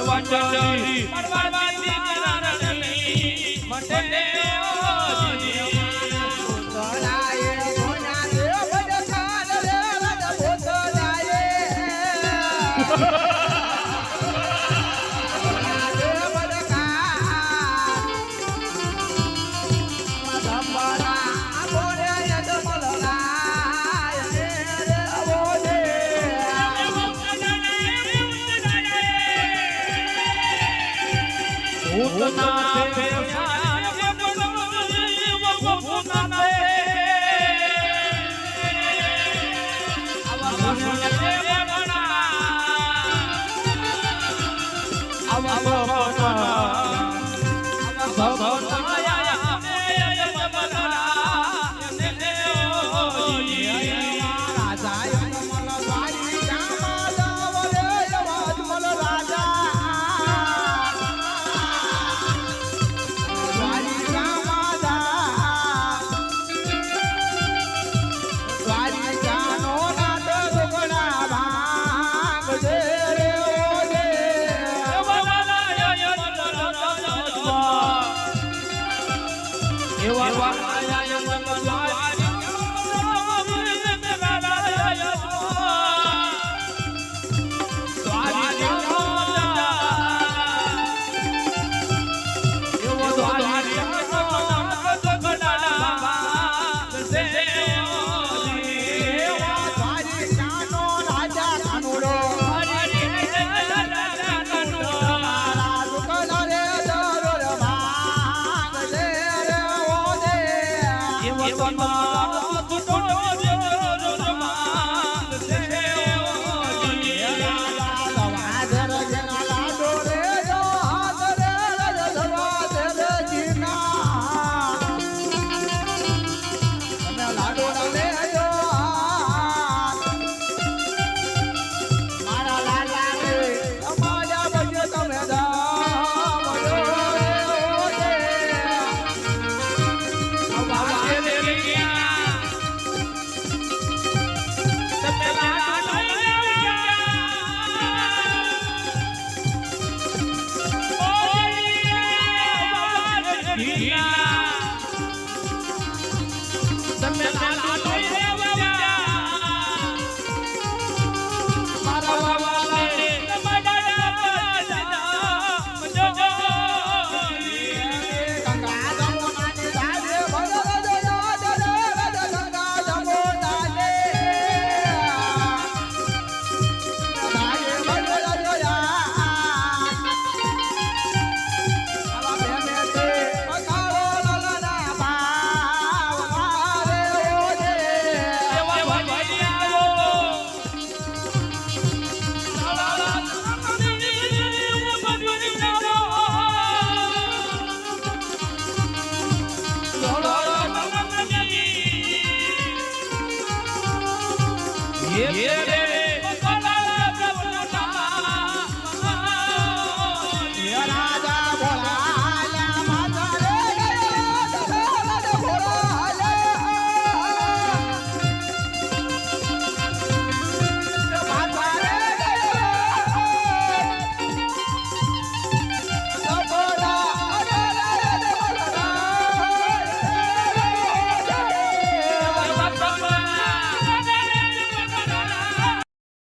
એવા ચડી પરવાદી કરણની મટે ભૂતના I'm alive. ફેરવ્યા Lal Yeah.